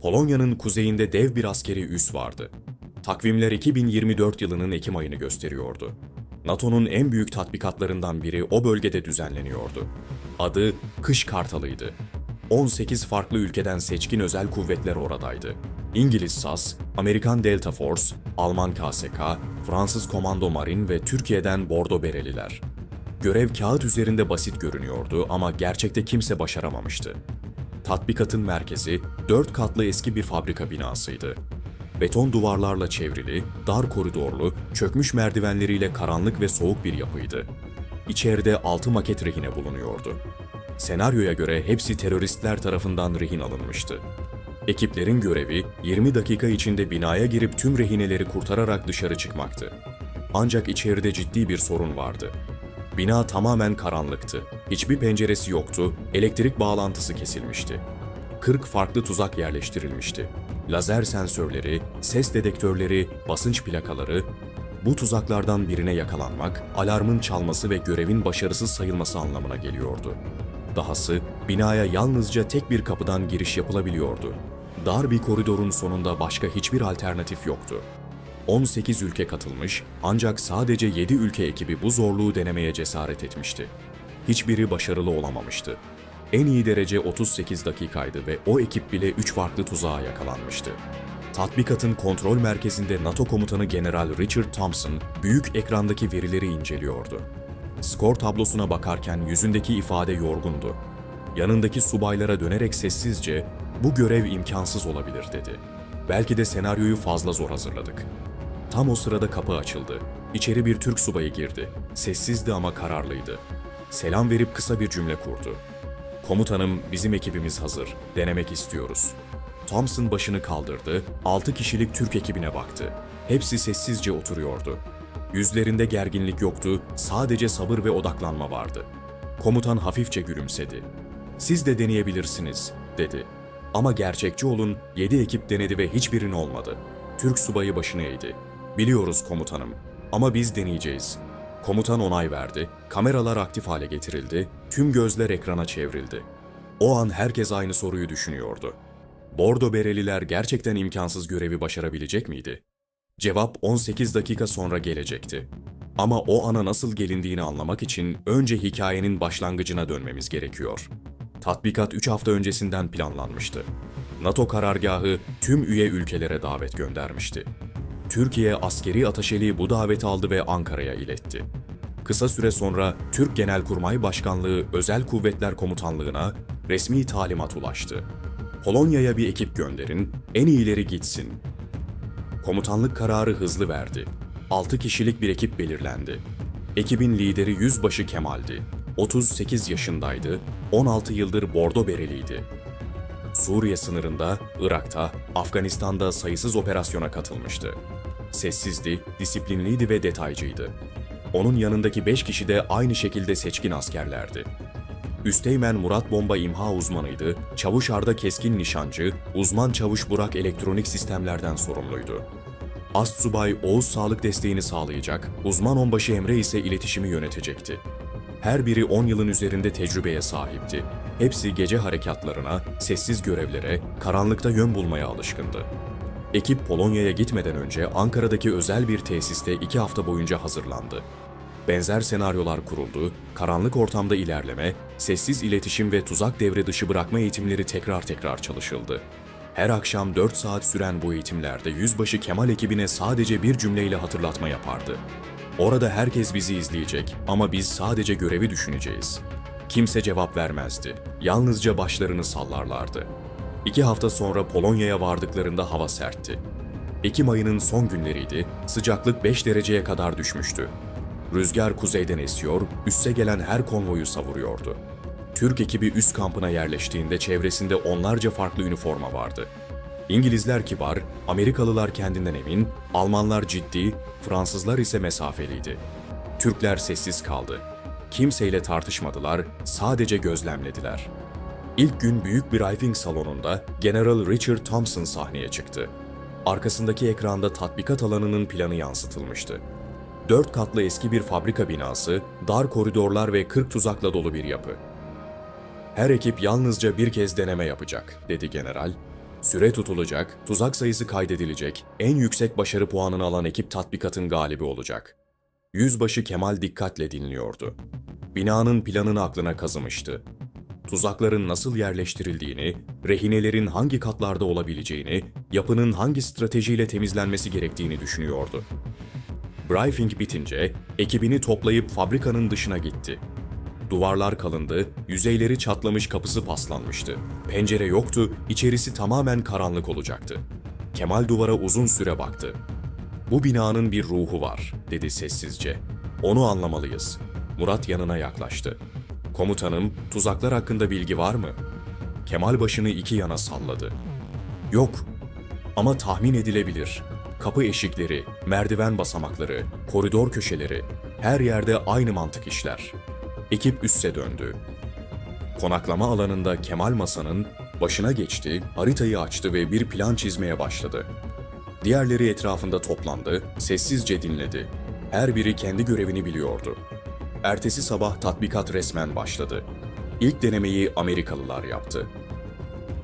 Polonya'nın kuzeyinde dev bir askeri üs vardı. Takvimler 2024 yılının Ekim ayını gösteriyordu. NATO'nun en büyük tatbikatlarından biri o bölgede düzenleniyordu. Adı Kış Kartalı'ydı. 18 farklı ülkeden seçkin özel kuvvetler oradaydı. İngiliz SAS, Amerikan Delta Force, Alman KSK, Fransız Komando Marin ve Türkiye'den Bordo Bereliler. Görev kağıt üzerinde basit görünüyordu ama gerçekte kimse başaramamıştı. Tatbikatın merkezi dört katlı eski bir fabrika binasıydı. Beton duvarlarla çevrili, dar koridorlu, çökmüş merdivenleriyle karanlık ve soğuk bir yapıydı. İçeride altı maket rehine bulunuyordu. Senaryoya göre hepsi teröristler tarafından rehin alınmıştı. Ekiplerin görevi 20 dakika içinde binaya girip tüm rehineleri kurtararak dışarı çıkmaktı. Ancak içeride ciddi bir sorun vardı. Bina tamamen karanlıktı. Hiçbir penceresi yoktu, elektrik bağlantısı kesilmişti. 40 farklı tuzak yerleştirilmişti. Lazer sensörleri, ses dedektörleri, basınç plakaları, bu tuzaklardan birine yakalanmak, alarmın çalması ve görevin başarısız sayılması anlamına geliyordu. Dahası binaya yalnızca tek bir kapıdan giriş yapılabiliyordu. Dar bir koridorun sonunda başka hiçbir alternatif yoktu. 18 ülke katılmış ancak sadece 7 ülke ekibi bu zorluğu denemeye cesaret etmişti. Hiçbiri başarılı olamamıştı. En iyi derece 38 dakikaydı ve o ekip bile 3 farklı tuzağa yakalanmıştı. Tatbikatın kontrol merkezinde NATO komutanı General Richard Thompson büyük ekrandaki verileri inceliyordu. Skor tablosuna bakarken yüzündeki ifade yorgundu. Yanındaki subaylara dönerek sessizce "Bu görev imkansız olabilir." dedi. Belki de senaryoyu fazla zor hazırladık. Tam o sırada kapı açıldı. İçeri bir Türk subayı girdi. Sessizdi ama kararlıydı. Selam verip kısa bir cümle kurdu. Komutanım, bizim ekibimiz hazır. Denemek istiyoruz. Thompson başını kaldırdı, 6 kişilik Türk ekibine baktı. Hepsi sessizce oturuyordu. Yüzlerinde gerginlik yoktu, sadece sabır ve odaklanma vardı. Komutan hafifçe gülümsedi. Siz de deneyebilirsiniz, dedi. Ama gerçekçi olun, 7 ekip denedi ve hiçbirini olmadı. Türk subayı başını eğdi. Biliyoruz komutanım ama biz deneyeceğiz. Komutan onay verdi, kameralar aktif hale getirildi, tüm gözler ekrana çevrildi. O an herkes aynı soruyu düşünüyordu. Bordo Bereliler gerçekten imkansız görevi başarabilecek miydi? Cevap 18 dakika sonra gelecekti. Ama o ana nasıl gelindiğini anlamak için önce hikayenin başlangıcına dönmemiz gerekiyor. Tatbikat 3 hafta öncesinden planlanmıştı. NATO karargahı tüm üye ülkelere davet göndermişti. Türkiye askeri ataşeliği bu daveti aldı ve Ankara'ya iletti. Kısa süre sonra Türk Genelkurmay Başkanlığı Özel Kuvvetler Komutanlığı'na resmi talimat ulaştı. Polonya'ya bir ekip gönderin, en iyileri gitsin. Komutanlık kararı hızlı verdi. 6 kişilik bir ekip belirlendi. Ekibin lideri Yüzbaşı Kemal'di. 38 yaşındaydı, 16 yıldır Bordo Bereliydi. Suriye sınırında, Irak'ta, Afganistan'da sayısız operasyona katılmıştı. Sessizdi, disiplinliydi ve detaycıydı. Onun yanındaki 5 kişi de aynı şekilde seçkin askerlerdi. Üsteğmen Murat Bomba imha uzmanıydı, Çavuş Arda Keskin Nişancı, uzman Çavuş Burak elektronik sistemlerden sorumluydu. Ast Subay Oğuz sağlık desteğini sağlayacak, uzman onbaşı Emre ise iletişimi yönetecekti. Her biri 10 yılın üzerinde tecrübeye sahipti. Hepsi gece harekatlarına, sessiz görevlere, karanlıkta yön bulmaya alışkındı. Ekip Polonya'ya gitmeden önce Ankara'daki özel bir tesiste iki hafta boyunca hazırlandı. Benzer senaryolar kuruldu, karanlık ortamda ilerleme, sessiz iletişim ve tuzak devre dışı bırakma eğitimleri tekrar tekrar çalışıldı. Her akşam 4 saat süren bu eğitimlerde Yüzbaşı Kemal ekibine sadece bir cümleyle hatırlatma yapardı. Orada herkes bizi izleyecek ama biz sadece görevi düşüneceğiz. Kimse cevap vermezdi. Yalnızca başlarını sallarlardı. İki hafta sonra Polonya'ya vardıklarında hava sertti. Ekim ayının son günleriydi, sıcaklık 5 dereceye kadar düşmüştü. Rüzgar kuzeyden esiyor, üste gelen her konvoyu savuruyordu. Türk ekibi üst kampına yerleştiğinde çevresinde onlarca farklı üniforma vardı. İngilizler kibar, Amerikalılar kendinden emin, Almanlar ciddi, Fransızlar ise mesafeliydi. Türkler sessiz kaldı. Kimseyle tartışmadılar, sadece gözlemlediler. İlk gün büyük bir briefing salonunda General Richard Thompson sahneye çıktı. Arkasındaki ekranda tatbikat alanının planı yansıtılmıştı. Dört katlı eski bir fabrika binası, dar koridorlar ve 40 tuzakla dolu bir yapı. Her ekip yalnızca bir kez deneme yapacak, dedi general. Süre tutulacak, tuzak sayısı kaydedilecek, en yüksek başarı puanını alan ekip tatbikatın galibi olacak. Yüzbaşı Kemal dikkatle dinliyordu. Binanın planını aklına kazımıştı. Tuzakların nasıl yerleştirildiğini, rehinelerin hangi katlarda olabileceğini, yapının hangi stratejiyle temizlenmesi gerektiğini düşünüyordu. Briefing bitince ekibini toplayıp fabrikanın dışına gitti. Duvarlar kalındı, yüzeyleri çatlamış kapısı paslanmıştı. Pencere yoktu, içerisi tamamen karanlık olacaktı. Kemal duvara uzun süre baktı. Bu binanın bir ruhu var, dedi sessizce. Onu anlamalıyız. Murat yanına yaklaştı. Komutanım, tuzaklar hakkında bilgi var mı? Kemal başını iki yana salladı. Yok. Ama tahmin edilebilir. Kapı eşikleri, merdiven basamakları, koridor köşeleri, her yerde aynı mantık işler. Ekip üsse döndü. Konaklama alanında Kemal masanın başına geçti, haritayı açtı ve bir plan çizmeye başladı. Diğerleri etrafında toplandı, sessizce dinledi. Her biri kendi görevini biliyordu. Ertesi sabah tatbikat resmen başladı. İlk denemeyi Amerikalılar yaptı.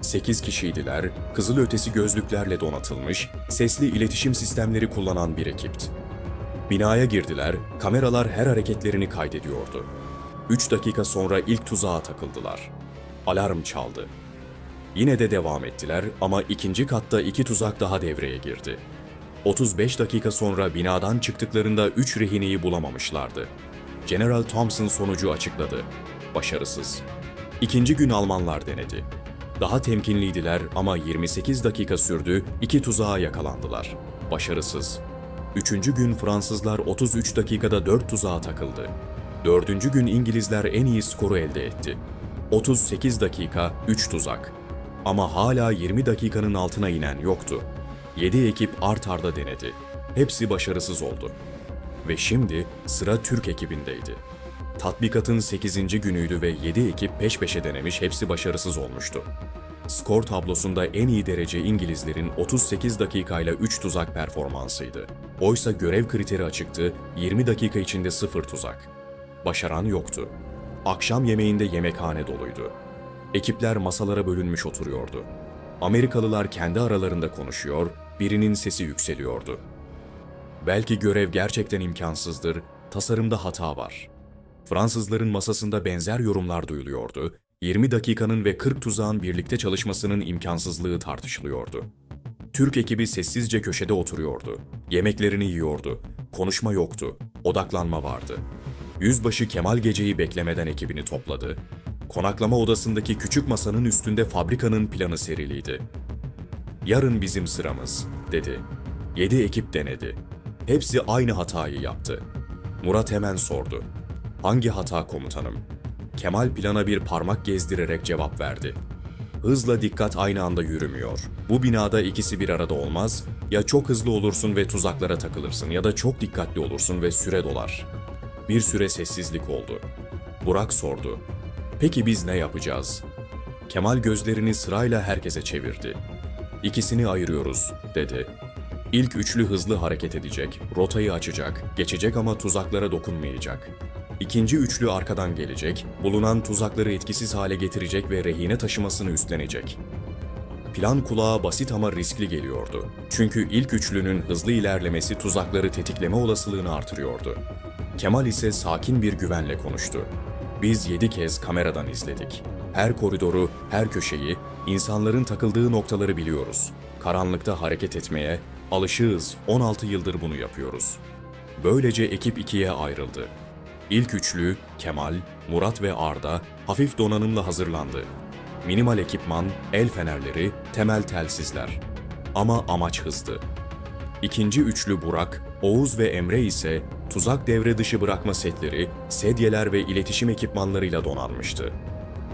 8 kişiydiler, kızılötesi gözlüklerle donatılmış, sesli iletişim sistemleri kullanan bir ekipti. Binaya girdiler, kameralar her hareketlerini kaydediyordu. 3 dakika sonra ilk tuzağa takıldılar. Alarm çaldı. Yine de devam ettiler ama ikinci katta iki tuzak daha devreye girdi. 35 dakika sonra binadan çıktıklarında 3 rehineyi bulamamışlardı. General Thompson sonucu açıkladı. Başarısız. İkinci gün Almanlar denedi. Daha temkinliydiler ama 28 dakika sürdü, iki tuzağa yakalandılar. Başarısız. Üçüncü gün Fransızlar 33 dakikada 4 tuzağa takıldı. Dördüncü gün İngilizler en iyi skoru elde etti. 38 dakika 3 tuzak. Ama hala 20 dakikanın altına inen yoktu. 7 ekip art arda denedi. Hepsi başarısız oldu. Ve şimdi sıra Türk ekibindeydi. Tatbikatın 8. günüydü ve 7 ekip peş peşe denemiş hepsi başarısız olmuştu. Skor tablosunda en iyi derece İngilizlerin 38 dakikayla 3 tuzak performansıydı. Oysa görev kriteri açıktı, 20 dakika içinde 0 tuzak. Başaran yoktu. Akşam yemeğinde yemekhane doluydu. Ekipler masalara bölünmüş oturuyordu. Amerikalılar kendi aralarında konuşuyor, birinin sesi yükseliyordu. Belki görev gerçekten imkansızdır, tasarımda hata var. Fransızların masasında benzer yorumlar duyuluyordu. 20 dakikanın ve 40 tuzağın birlikte çalışmasının imkansızlığı tartışılıyordu. Türk ekibi sessizce köşede oturuyordu. Yemeklerini yiyordu. Konuşma yoktu. Odaklanma vardı. Yüzbaşı Kemal Gece'yi beklemeden ekibini topladı. Konaklama odasındaki küçük masanın üstünde fabrikanın planı seriliydi. Yarın bizim sıramız, dedi. Yedi ekip denedi. Hepsi aynı hatayı yaptı. Murat hemen sordu. Hangi hata komutanım? Kemal plana bir parmak gezdirerek cevap verdi. Hızla dikkat aynı anda yürümüyor. Bu binada ikisi bir arada olmaz. Ya çok hızlı olursun ve tuzaklara takılırsın ya da çok dikkatli olursun ve süre dolar. Bir süre sessizlik oldu. Burak sordu. Peki biz ne yapacağız? Kemal gözlerini sırayla herkese çevirdi. İkisini ayırıyoruz, dedi. İlk üçlü hızlı hareket edecek, rotayı açacak, geçecek ama tuzaklara dokunmayacak. İkinci üçlü arkadan gelecek, bulunan tuzakları etkisiz hale getirecek ve rehine taşımasını üstlenecek. Plan kulağa basit ama riskli geliyordu. Çünkü ilk üçlünün hızlı ilerlemesi tuzakları tetikleme olasılığını artırıyordu. Kemal ise sakin bir güvenle konuştu. Biz yedi kez kameradan izledik. Her koridoru, her köşeyi, insanların takıldığı noktaları biliyoruz. Karanlıkta hareket etmeye, alışığız, 16 yıldır bunu yapıyoruz. Böylece ekip ikiye ayrıldı. İlk üçlü, Kemal, Murat ve Arda hafif donanımla hazırlandı. Minimal ekipman, el fenerleri, temel telsizler. Ama amaç hızdı. İkinci üçlü Burak, Oğuz ve Emre ise tuzak devre dışı bırakma setleri, sedyeler ve iletişim ekipmanlarıyla donanmıştı.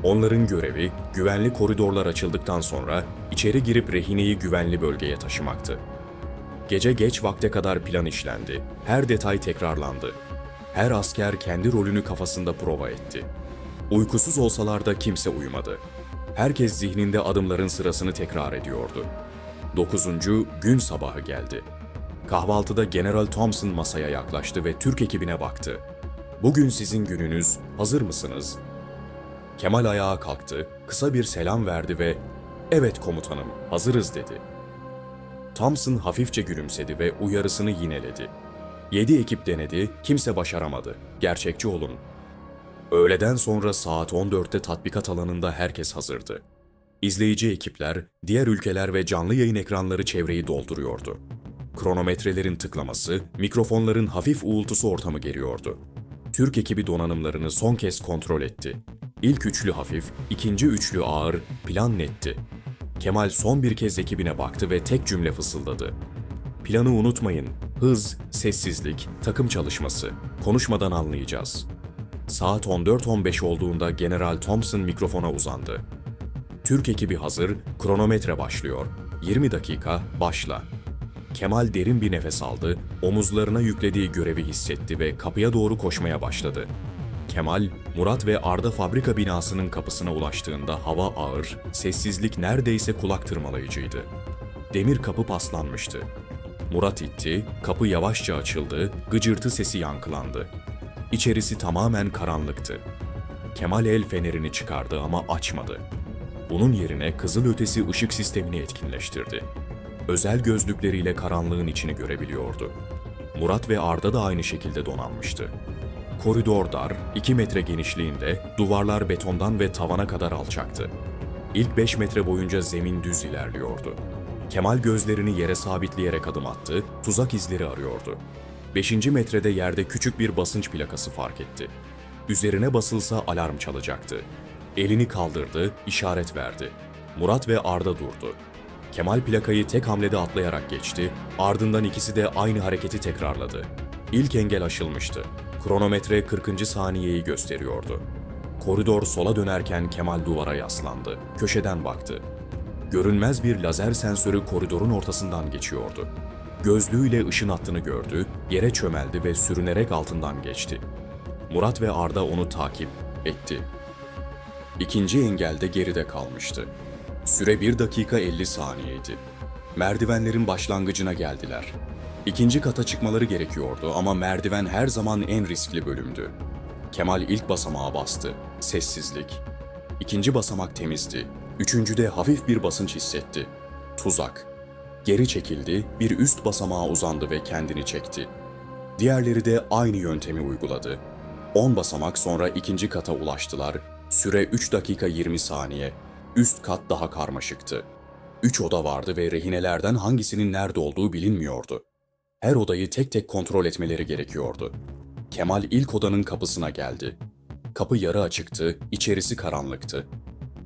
Onların görevi güvenli koridorlar açıldıktan sonra içeri girip rehineyi güvenli bölgeye taşımaktı. Gece geç vakte kadar plan işlendi. Her detay tekrarlandı. Her asker kendi rolünü kafasında prova etti. Uykusuz olsalar da kimse uyumadı. Herkes zihninde adımların sırasını tekrar ediyordu. Dokuzuncu gün sabahı geldi. Kahvaltıda General Thompson masaya yaklaştı ve Türk ekibine baktı. Bugün sizin gününüz, hazır mısınız? Kemal ayağa kalktı, kısa bir selam verdi ve Evet komutanım, hazırız dedi. Thompson hafifçe gülümsedi ve uyarısını yineledi. Yedi ekip denedi, kimse başaramadı. Gerçekçi olun. Öğleden sonra saat 14'te tatbikat alanında herkes hazırdı. İzleyici ekipler, diğer ülkeler ve canlı yayın ekranları çevreyi dolduruyordu. Kronometrelerin tıklaması, mikrofonların hafif uğultusu ortamı geriyordu. Türk ekibi donanımlarını son kez kontrol etti. İlk üçlü hafif, ikinci üçlü ağır, plan netti. Kemal son bir kez ekibine baktı ve tek cümle fısıldadı. Planı unutmayın. Hız, sessizlik, takım çalışması. Konuşmadan anlayacağız. Saat 14.15 olduğunda General Thompson mikrofona uzandı. Türk ekibi hazır, kronometre başlıyor. 20 dakika, başla. Kemal derin bir nefes aldı, omuzlarına yüklediği görevi hissetti ve kapıya doğru koşmaya başladı. Kemal, Murat ve Arda fabrika binasının kapısına ulaştığında hava ağır, sessizlik neredeyse kulak tırmalayıcıydı. Demir kapı paslanmıştı. Murat itti, kapı yavaşça açıldı, gıcırtı sesi yankılandı. İçerisi tamamen karanlıktı. Kemal el fenerini çıkardı ama açmadı. Bunun yerine kızıl ötesi ışık sistemini etkinleştirdi. Özel gözlükleriyle karanlığın içini görebiliyordu. Murat ve Arda da aynı şekilde donanmıştı. Koridor dar, 2 metre genişliğinde, duvarlar betondan ve tavana kadar alçaktı. İlk 5 metre boyunca zemin düz ilerliyordu. Kemal gözlerini yere sabitleyerek adım attı, tuzak izleri arıyordu. 5. metrede yerde küçük bir basınç plakası fark etti. Üzerine basılsa alarm çalacaktı. Elini kaldırdı, işaret verdi. Murat ve Arda durdu. Kemal plakayı tek hamlede atlayarak geçti, ardından ikisi de aynı hareketi tekrarladı. İlk engel aşılmıştı. Kronometre 40. saniyeyi gösteriyordu. Koridor sola dönerken Kemal duvara yaslandı. Köşeden baktı. Görünmez bir lazer sensörü koridorun ortasından geçiyordu. Gözlüğüyle ışın hattını gördü, yere çömeldi ve sürünerek altından geçti. Murat ve Arda onu takip etti. İkinci engel de geride kalmıştı. Süre 1 dakika 50 saniyeydi. Merdivenlerin başlangıcına geldiler. İkinci kata çıkmaları gerekiyordu ama merdiven her zaman en riskli bölümdü. Kemal ilk basamağa bastı. Sessizlik. İkinci basamak temizdi. Üçüncüde hafif bir basınç hissetti. Tuzak. Geri çekildi, bir üst basamağa uzandı ve kendini çekti. Diğerleri de aynı yöntemi uyguladı. 10 basamak sonra ikinci kata ulaştılar. Süre 3 dakika 20 saniye. Üst kat daha karmaşıktı. Üç oda vardı ve rehinelerden hangisinin nerede olduğu bilinmiyordu. Her odayı tek tek kontrol etmeleri gerekiyordu. Kemal ilk odanın kapısına geldi. Kapı yarı açıktı, içerisi karanlıktı.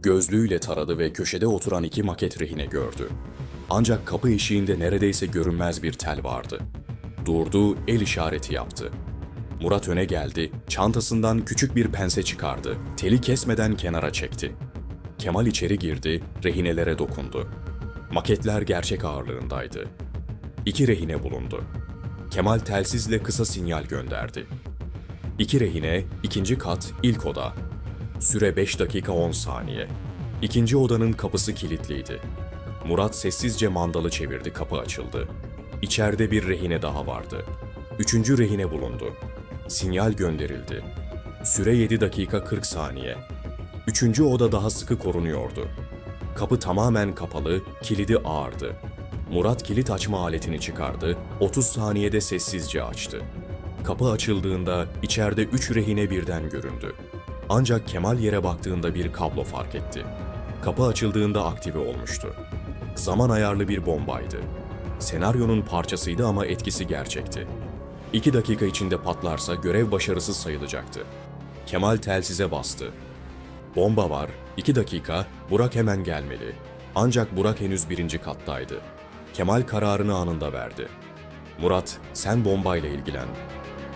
Gözlüğüyle taradı ve köşede oturan iki maket rehine gördü. Ancak kapı eşiğinde neredeyse görünmez bir tel vardı. Durdu, el işareti yaptı. Murat öne geldi, çantasından küçük bir pense çıkardı. Teli kesmeden kenara çekti. Kemal içeri girdi, rehinelere dokundu. Maketler gerçek ağırlığındaydı. İki rehine bulundu. Kemal telsizle kısa sinyal gönderdi. İki rehine, ikinci kat, ilk oda. Süre 5 dakika 10 saniye. İkinci odanın kapısı kilitliydi. Murat sessizce mandalı çevirdi, kapı açıldı. İçeride bir rehine daha vardı. Üçüncü rehine bulundu. Sinyal gönderildi. Süre 7 dakika 40 saniye. Üçüncü oda daha sıkı korunuyordu. Kapı tamamen kapalı, kilidi ağırdı. Murat kilit açma aletini çıkardı, 30 saniyede sessizce açtı. Kapı açıldığında içeride üç rehine birden göründü. Ancak Kemal yere baktığında bir kablo fark etti. Kapı açıldığında aktive olmuştu. Zaman ayarlı bir bombaydı. Senaryonun parçasıydı ama etkisi gerçekti. İki dakika içinde patlarsa görev başarısız sayılacaktı. Kemal telsize bastı. Bomba var, iki dakika, Burak hemen gelmeli. Ancak Burak henüz birinci kattaydı. Kemal kararını anında verdi. Murat, sen bombayla ilgilen.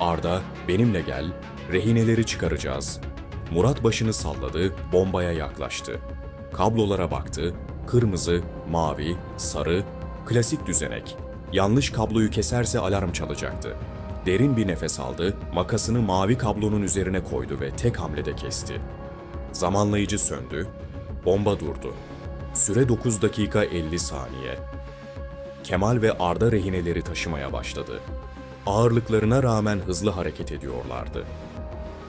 Arda, benimle gel, rehineleri çıkaracağız. Murat başını salladı, bombaya yaklaştı. Kablolara baktı, kırmızı, mavi, sarı, klasik düzenek. Yanlış kabloyu keserse alarm çalacaktı. Derin bir nefes aldı, makasını mavi kablonun üzerine koydu ve tek hamlede kesti. Zamanlayıcı söndü, bomba durdu. Süre 9 dakika 50 saniye. Kemal ve Arda rehineleri taşımaya başladı. Ağırlıklarına rağmen hızlı hareket ediyorlardı.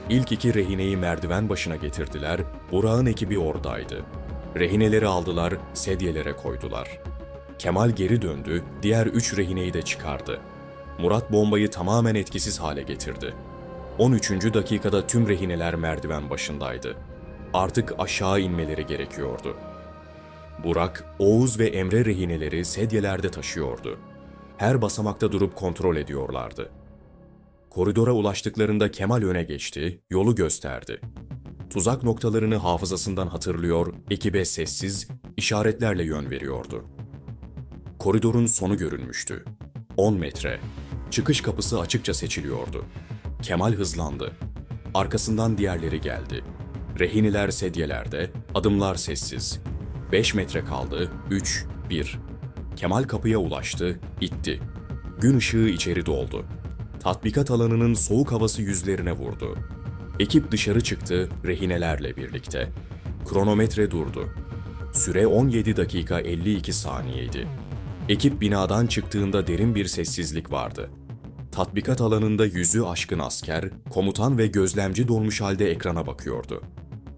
İlk iki rehineyi merdiven başına getirdiler, Burak'ın ekibi oradaydı. Rehineleri aldılar, sedyelere koydular. Kemal geri döndü, diğer üç rehineyi de çıkardı. Murat bombayı tamamen etkisiz hale getirdi. 13. dakikada tüm rehineler merdiven başındaydı. Artık aşağı inmeleri gerekiyordu. Burak, Oğuz ve Emre rehineleri sedyelerde taşıyordu. Her basamakta durup kontrol ediyorlardı. Koridora ulaştıklarında Kemal öne geçti, yolu gösterdi. Tuzak noktalarını hafızasından hatırlıyor, ekibe sessiz, işaretlerle yön veriyordu. Koridorun sonu görünmüştü. 10 metre. Çıkış kapısı açıkça seçiliyordu. Kemal hızlandı. Arkasından diğerleri geldi. Rehiniler sedyelerde, adımlar sessiz. 5 metre kaldı, 3, 1. Kemal kapıya ulaştı, itti. Gün ışığı içeri doldu. Tatbikat alanının soğuk havası yüzlerine vurdu. Ekip dışarı çıktı rehinelerle birlikte. Kronometre durdu. Süre 17 dakika 52 saniyeydi. Ekip binadan çıktığında derin bir sessizlik vardı. Tatbikat alanında yüzü aşkın asker, komutan ve gözlemci dolmuş halde ekrana bakıyordu.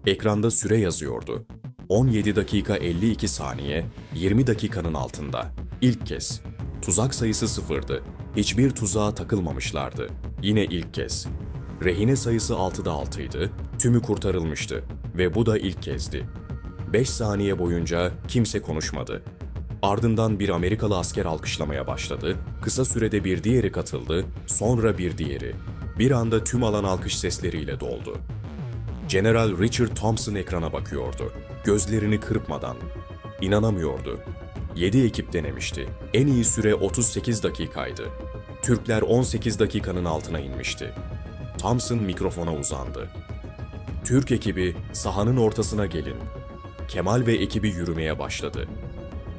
Ekranda süre yazıyordu. 17 dakika 52 saniye, 20 dakikanın altında. İlk kez. Tuzak sayısı sıfırdı. Hiçbir tuzağa takılmamışlardı. Yine ilk kez. Rehine sayısı 6'da 6'ydı, tümü kurtarılmıştı ve bu da ilk kezdi. 5 saniye boyunca kimse konuşmadı. Ardından bir Amerikalı asker alkışlamaya başladı, kısa sürede bir diğeri katıldı, sonra bir diğeri. Bir anda tüm alan alkış sesleriyle doldu. General Richard Thompson ekrana bakıyordu, gözlerini kırpmadan. İnanamıyordu. 7 ekip denemişti. En iyi süre 38 dakikaydı. Türkler 18 dakikanın altına inmişti. Thompson mikrofona uzandı. Türk ekibi sahanın ortasına gelin. Kemal ve ekibi yürümeye başladı.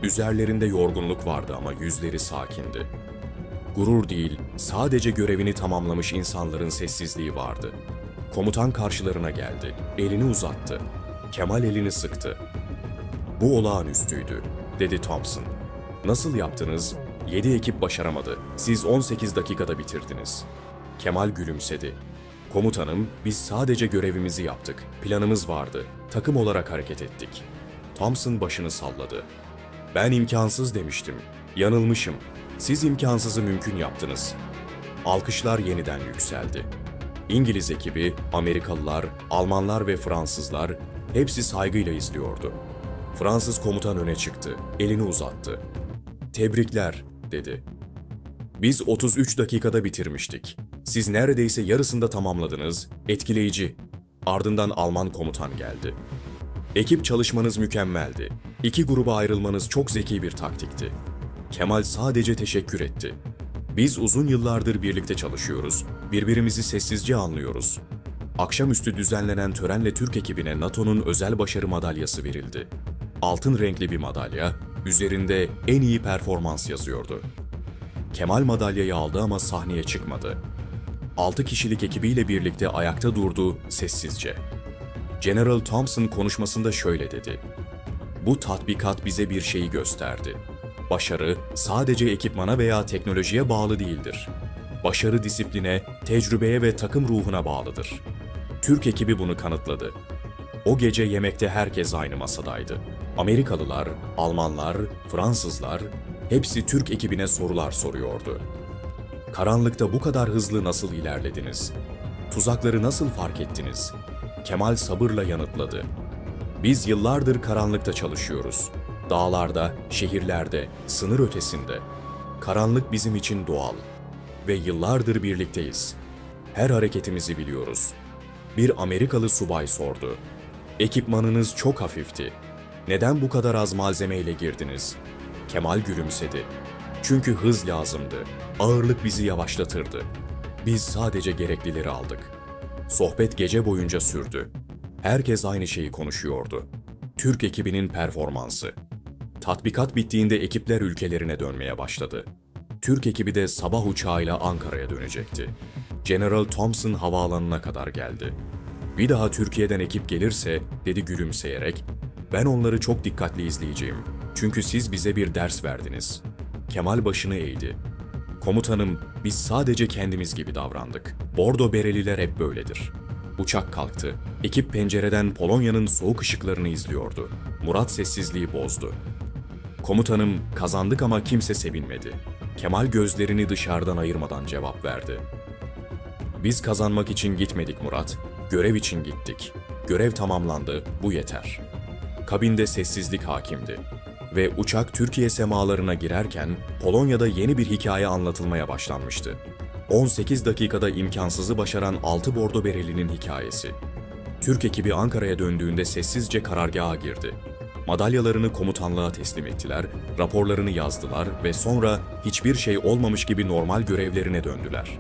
Üzerlerinde yorgunluk vardı ama yüzleri sakindi. Gurur değil, sadece görevini tamamlamış insanların sessizliği vardı. Komutan karşılarına geldi, elini uzattı. Kemal elini sıktı. Bu olağanüstüydü, dedi Thompson. Nasıl yaptınız? 7 ekip başaramadı. Siz 18 dakikada bitirdiniz. Kemal gülümsedi. Komutanım, biz sadece görevimizi yaptık. Planımız vardı. Takım olarak hareket ettik. Thompson başını salladı. Ben imkansız demiştim. Yanılmışım. Siz imkansızı mümkün yaptınız. Alkışlar yeniden yükseldi. İngiliz ekibi, Amerikalılar, Almanlar ve Fransızlar hepsi saygıyla izliyordu. Fransız komutan öne çıktı, elini uzattı. Tebrikler, dedi. Biz 33 dakikada bitirmiştik. Siz neredeyse yarısında tamamladınız. Etkileyici. Ardından Alman komutan geldi. Ekip çalışmanız mükemmeldi. İki gruba ayrılmanız çok zeki bir taktikti. Kemal sadece teşekkür etti. Biz uzun yıllardır birlikte çalışıyoruz. Birbirimizi sessizce anlıyoruz. Akşamüstü düzenlenen törenle Türk ekibine NATO'nun özel başarı madalyası verildi. Altın renkli bir madalya, üzerinde en iyi performans yazıyordu. Kemal madalyayı aldı ama sahneye çıkmadı. 6 kişilik ekibiyle birlikte ayakta durdu sessizce. General Thompson konuşmasında şöyle dedi. Bu tatbikat bize bir şeyi gösterdi. Başarı sadece ekipmana veya teknolojiye bağlı değildir. Başarı disipline, tecrübeye ve takım ruhuna bağlıdır. Türk ekibi bunu kanıtladı. O gece yemekte herkes aynı masadaydı. Amerikalılar, Almanlar, Fransızlar hepsi Türk ekibine sorular soruyordu. Karanlıkta bu kadar hızlı nasıl ilerlediniz? Tuzakları nasıl fark ettiniz? Kemal sabırla yanıtladı. Biz yıllardır karanlıkta çalışıyoruz. Dağlarda, şehirlerde, sınır ötesinde. Karanlık bizim için doğal. Ve yıllardır birlikteyiz. Her hareketimizi biliyoruz. Bir Amerikalı subay sordu. Ekipmanınız çok hafifti. Neden bu kadar az malzemeyle girdiniz? Kemal gülümsedi. Çünkü hız lazımdı. Ağırlık bizi yavaşlatırdı. Biz sadece gereklileri aldık. Sohbet gece boyunca sürdü. Herkes aynı şeyi konuşuyordu. Türk ekibinin performansı. Tatbikat bittiğinde ekipler ülkelerine dönmeye başladı. Türk ekibi de sabah uçağıyla Ankara'ya dönecekti. General Thompson havaalanına kadar geldi. Bir daha Türkiye'den ekip gelirse, dedi gülümseyerek, ben onları çok dikkatli izleyeceğim. Çünkü siz bize bir ders verdiniz. Kemal başını eğdi. Komutanım, biz sadece kendimiz gibi davrandık. Bordo bereliler hep böyledir. Uçak kalktı. Ekip pencereden Polonya'nın soğuk ışıklarını izliyordu. Murat sessizliği bozdu. Komutanım kazandık ama kimse sevinmedi. Kemal gözlerini dışarıdan ayırmadan cevap verdi. Biz kazanmak için gitmedik Murat, görev için gittik. Görev tamamlandı, bu yeter. Kabinde sessizlik hakimdi. Ve uçak Türkiye semalarına girerken Polonya'da yeni bir hikaye anlatılmaya başlanmıştı. 18 dakikada imkansızı başaran 6 bordo berelinin hikayesi. Türk ekibi Ankara'ya döndüğünde sessizce karargaha girdi. Madalyalarını komutanlığa teslim ettiler, raporlarını yazdılar ve sonra hiçbir şey olmamış gibi normal görevlerine döndüler.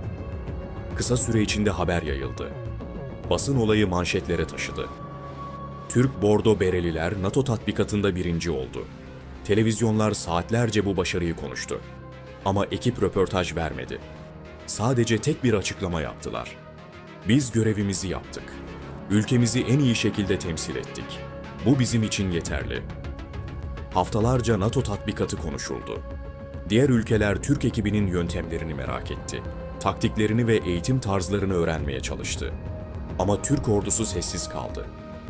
Kısa süre içinde haber yayıldı. Basın olayı manşetlere taşıdı. Türk Bordo Bereliler NATO tatbikatında birinci oldu. Televizyonlar saatlerce bu başarıyı konuştu. Ama ekip röportaj vermedi. Sadece tek bir açıklama yaptılar. Biz görevimizi yaptık. Ülkemizi en iyi şekilde temsil ettik. Bu bizim için yeterli. Haftalarca NATO tatbikatı konuşuldu. Diğer ülkeler Türk ekibinin yöntemlerini merak etti. Taktiklerini ve eğitim tarzlarını öğrenmeye çalıştı. Ama Türk ordusu sessiz kaldı.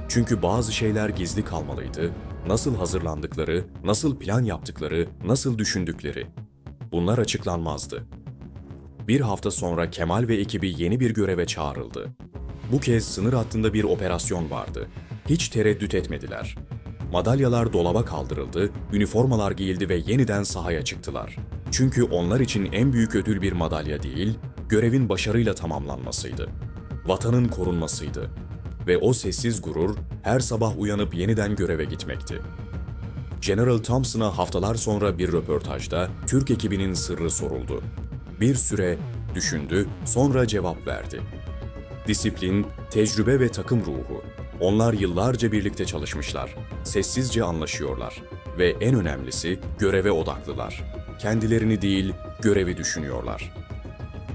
Çünkü bazı şeyler gizli kalmalıydı. Nasıl hazırlandıkları, nasıl plan yaptıkları, nasıl düşündükleri. Bunlar açıklanmazdı. Bir hafta sonra Kemal ve ekibi yeni bir göreve çağrıldı. Bu kez sınır hattında bir operasyon vardı. Hiç tereddüt etmediler. Madalyalar dolaba kaldırıldı, üniformalar giyildi ve yeniden sahaya çıktılar. Çünkü onlar için en büyük ödül bir madalya değil, görevin başarıyla tamamlanmasıydı. Vatanın korunmasıydı. Ve o sessiz gurur her sabah uyanıp yeniden göreve gitmekti. General Thompson'a haftalar sonra bir röportajda Türk ekibinin sırrı soruldu. Bir süre düşündü, sonra cevap verdi. Disiplin, tecrübe ve takım ruhu. Onlar yıllarca birlikte çalışmışlar. Sessizce anlaşıyorlar. Ve en önemlisi göreve odaklılar. Kendilerini değil, görevi düşünüyorlar.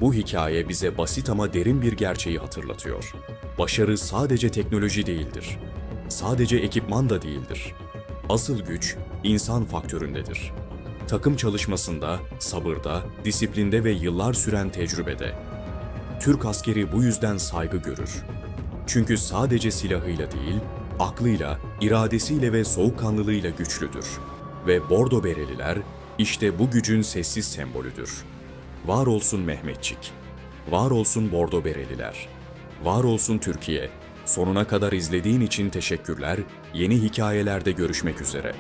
Bu hikaye bize basit ama derin bir gerçeği hatırlatıyor. Başarı sadece teknoloji değildir. Sadece ekipman da değildir. Asıl güç insan faktöründedir. Takım çalışmasında, sabırda, disiplinde ve yıllar süren tecrübede. Türk askeri bu yüzden saygı görür. Çünkü sadece silahıyla değil, aklıyla, iradesiyle ve soğukkanlılığıyla güçlüdür. Ve Bordo Bereliler işte bu gücün sessiz sembolüdür. Var olsun Mehmetçik. Var olsun Bordo Bereliler. Var olsun Türkiye. Sonuna kadar izlediğin için teşekkürler. Yeni hikayelerde görüşmek üzere.